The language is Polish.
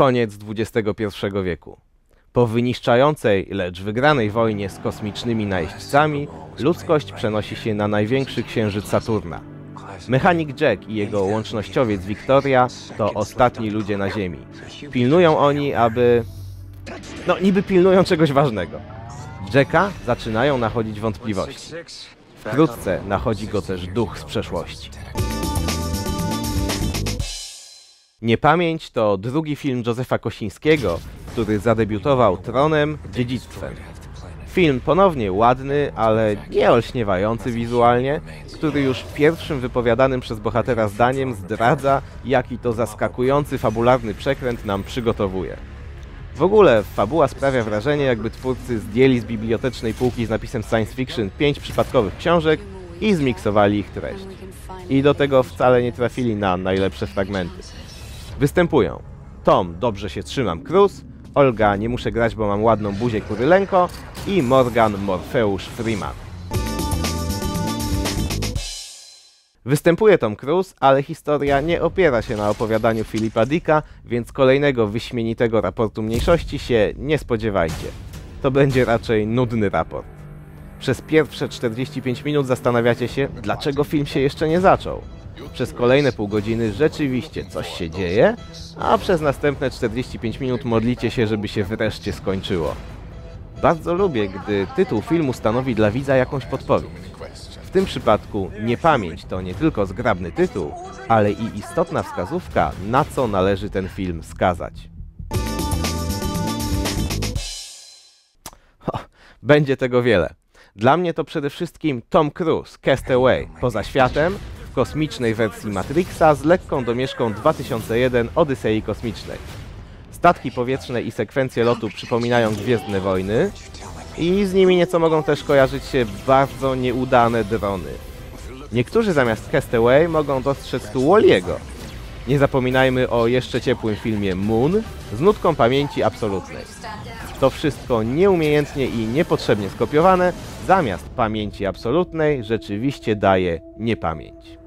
Koniec XXI wieku. Po wyniszczającej, lecz wygranej wojnie z kosmicznymi najeźdźcami, ludzkość przenosi się na największy księżyc Saturna. Mechanik Jack i jego łącznościowiec Victoria to ostatni ludzie na Ziemi. Pilnują oni, aby... No, niby pilnują czegoś ważnego. Jacka zaczynają nachodzić wątpliwości. Wkrótce nachodzi go też duch z przeszłości. Niepamięć to drugi film Józefa Kosińskiego, który zadebiutował tronem, dziedzictwem. Film ponownie ładny, ale nie olśniewający wizualnie, który już pierwszym wypowiadanym przez bohatera zdaniem zdradza, jaki to zaskakujący fabularny przekręt nam przygotowuje. W ogóle fabuła sprawia wrażenie, jakby twórcy zdjęli z bibliotecznej półki z napisem science fiction pięć przypadkowych książek i zmiksowali ich treść. I do tego wcale nie trafili na najlepsze fragmenty. Występują Tom, dobrze się trzymam, Cruz, Olga, nie muszę grać, bo mam ładną buzię Kurylenko i Morgan Morfeusz Freeman. Występuje Tom Cruise, ale historia nie opiera się na opowiadaniu Filipa Dicka, więc kolejnego wyśmienitego raportu mniejszości się nie spodziewajcie. To będzie raczej nudny raport. Przez pierwsze 45 minut zastanawiacie się, dlaczego film się jeszcze nie zaczął. Przez kolejne pół godziny rzeczywiście coś się dzieje, a przez następne 45 minut modlicie się, żeby się wreszcie skończyło. Bardzo lubię, gdy tytuł filmu stanowi dla widza jakąś podpowiedź. W tym przypadku niepamięć to nie tylko zgrabny tytuł, ale i istotna wskazówka, na co należy ten film skazać. Będzie tego wiele. Dla mnie to przede wszystkim Tom Cruise, Castaway, poza światem, w kosmicznej wersji Matrixa z lekką domieszką 2001 Odysei Kosmicznej. Statki powietrzne i sekwencje lotu przypominają Gwiezdne Wojny i z nimi nieco mogą też kojarzyć się bardzo nieudane drony. Niektórzy zamiast Castaway mogą dostrzec tu Walliego. Nie zapominajmy o jeszcze ciepłym filmie Moon z nutką pamięci absolutnej. To wszystko nieumiejętnie i niepotrzebnie skopiowane, zamiast pamięci absolutnej rzeczywiście daje niepamięć.